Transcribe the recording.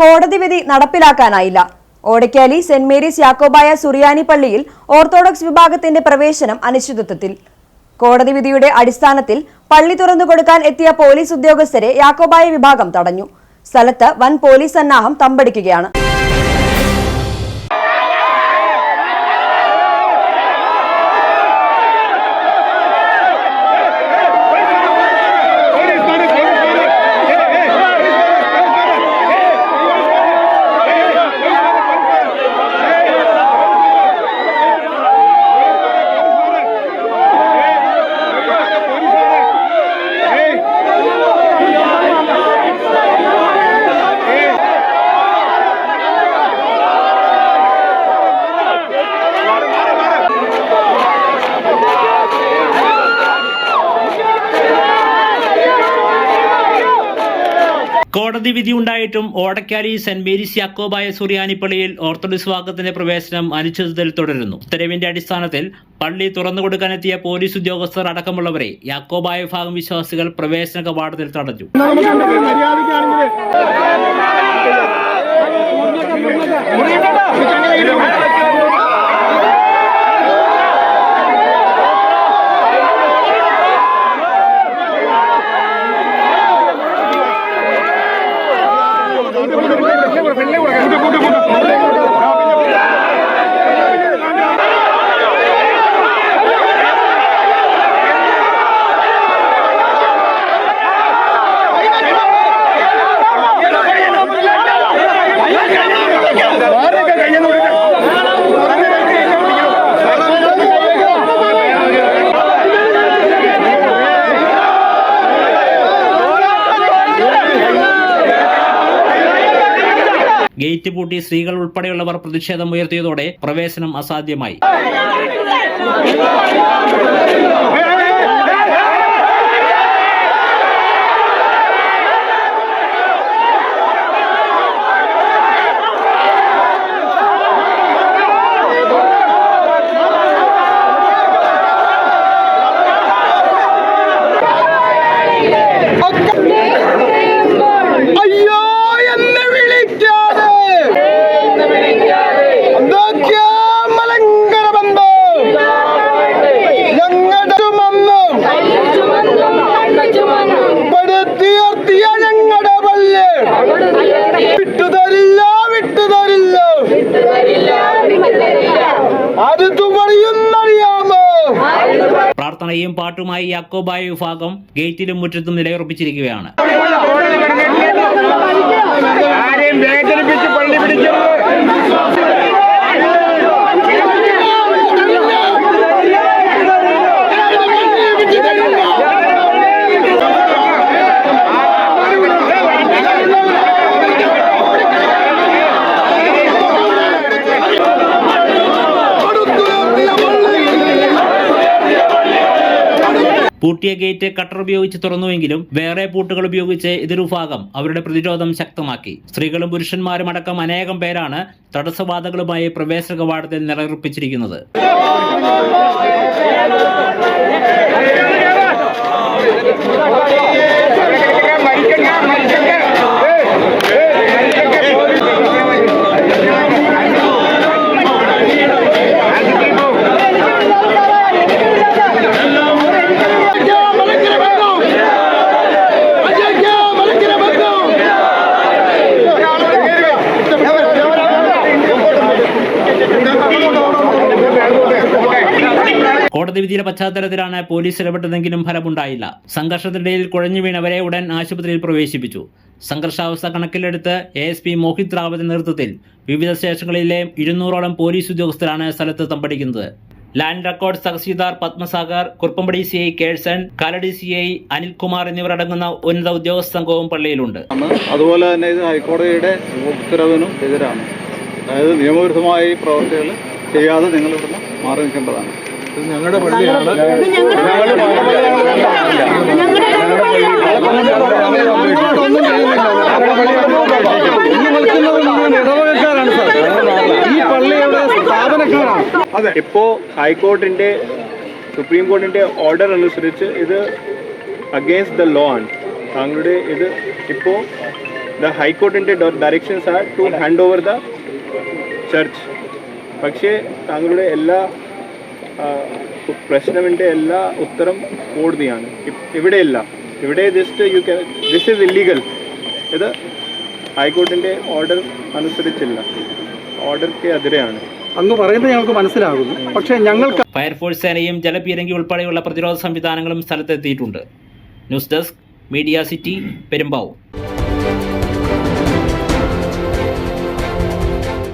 കോടതി വിധി നടപ്പിലാക്കാനായില്ല. ഓടക്കാലി സെന്റ് മേരീസ് യാക്കോബായ സുറിയാനി പള്ളിയിൽ ഓർത്തഡോക്സ് വിഭാഗത്തിന്റെ പ്രവേശനം അനിശ്ചിതത്വത്തിൽ. കോടതി വിധിയുടെ അടിസ്ഥാനത്തിൽ പള്ളി തുറന്നു കൊടുക്കാൻ എത്തിയ പോലീസ് ഉദ്യോഗസ്ഥരെ യാക്കോബായ വിഭാഗം തടഞ്ഞു. സ്ഥലത്ത് വൻ പോലീസ് സന്നാഹം തമ്പടിക്കുകയാണ്. കോടതി വിധി ഉണ്ടായിട്ടും ഓടക്കാലി സെന്റ് മേരീസ് യാക്കോബായ സുറിയാനി പള്ളിയിൽ ഓർത്തഡോക്സ് വിഭാഗത്തിന്റെ പ്രവേശനം അനിശ്ചിതത്തിൽ തുടരുന്നു. ഉത്തരവിന്റെ അടിസ്ഥാനത്തിൽ പള്ളി തുറന്നുകൊടുക്കാനെത്തിയ പോലീസ് ഉദ്യോഗസ്ഥർ അടക്കമുള്ളവരെ യാക്കോബായ വിഭാഗം വിശ്വാസികൾ പ്രവേശന കവാടത്തിൽ തടഞ്ഞു. ഗേറ്റ് പൂട്ടി സ്ത്രീകൾ ഉൾപ്പെടെയുള്ളവർ പ്രതിഷേധം ഉയർത്തിയതോടെ പ്രവേശനം അസാധ്യമായി പ്രാർത്ഥനയും പാട്ടുമായി യാക്കോബായ വിഭാഗം ഗേറ്റിലും മുറ്റത്തും നിലയുറപ്പിച്ചിരിക്കുകയാണ്. ആരെയും വേദനിപ്പിച്ച് പള്ളി പിടിക്കരുത് പൂട്ടിയ ഗേറ്റ് കട്ടർ ഉപയോഗിച്ച് തുറന്നുവെങ്കിലും വേറെ പൂട്ടുകൾ ഉപയോഗിച്ച് എതിർവിഭാഗം അവരുടെ പ്രതിരോധം ശക്തമാക്കി. സ്ത്രീകളും പുരുഷന്മാരും അടക്കം അനേകം പേരാണ് തടസ്സവാദങ്ങളുമായി പ്രവേശന കവാടത്തിൽ നിലയുറപ്പിച്ചിരിക്കുന്നത്. കോടതി വിധിയുടെ പശ്ചാത്തലത്തിലാണ് പോലീസ് ഇടപെട്ടതെങ്കിലും ഫലമുണ്ടായില്ല. സംഘർഷത്തിനിടയിൽ കുഴഞ്ഞു വീണവരെ ഉടൻ ആശുപത്രിയിൽ പ്രവേശിപ്പിച്ചു. സംഘർഷാവസ്ഥ കണക്കിലെടുത്ത് എ എസ് പി മോഹിത് റാവത്തിന്റെ നേതൃത്വത്തിൽ വിവിധ സ്റ്റേഷനുകളിലെ ഇരുന്നൂറോളം പോലീസ് ഉദ്യോഗസ്ഥരാണ് സ്ഥലത്ത് തമ്പടിക്കുന്നത്. Land record tahsildar Padmasagar Kuruppampady C I Curzon Kalady C I Anilkumar എന്നിവരടങ്ങുന്ന ഉന്നത ഉദ്യോഗസ്ഥ സംഘവും പള്ളിയിലുണ്ട്. അതുപോലെ തന്നെ ഇത് ഹൈക്കോടതിയുടെ ഉത്തരവിനും എതിരാണ്. അതായത് നിയമവിരുദ്ധമായ പ്രവർത്തികൾ ചെയ്യാതെ നിങ്ങൾ ഇവിടുന്ന് മാറി നിൽക്കേണ്ടതാണ്. ഞങ്ങളുടെ പള്ളിയാണ് ഈ പള്ളിയുടെ സ്ഥാപനക്കാരാണ് അതെ ഇപ്പോ ഹൈക്കോർട്ടിന്റെ സുപ്രീം കോർട്ടിന്റെ ഓർഡർ അനുസരിച്ച് ഇത് അഗേൻസ്റ്റ് ദ ലോ ആണ് താങ്കളുടെ ഇത് ഇപ്പോ the ഹൈക്കോർട്ടിന്റെ directions are to hand over the church പക്ഷേ താങ്കളുടെ എല്ലാ ആ, പ്രശ്നത്തിന്റെ എല്ലാ ഉത്തരം കോടതിയാണ്. ഇവിടെയല്ല ഇവിടെയില്ല. ഇവിടെ just you can this is illegal ഇത് ഹൈക്കോർട്ടിന്റെ ഓർഡർ അനുസരിച്ചില്ല. ഓർഡർക്ക് എതിരെയാണ്. അങ്ങ് പറയുന്നത് ഞങ്ങൾക്ക് മനസ്സിലാകുന്നു. പക്ഷേ ഞങ്ങൾക്ക് ഫയർഫോഴ്സ് സേനയും ജലപീരങ്കി ഉൾപ്പെടെയുള്ള പ്രതിരോധ സംവിധാനങ്ങളും സ്ഥലത്തെത്തിയിട്ടുണ്ട്. News desk media city Perumbavoor.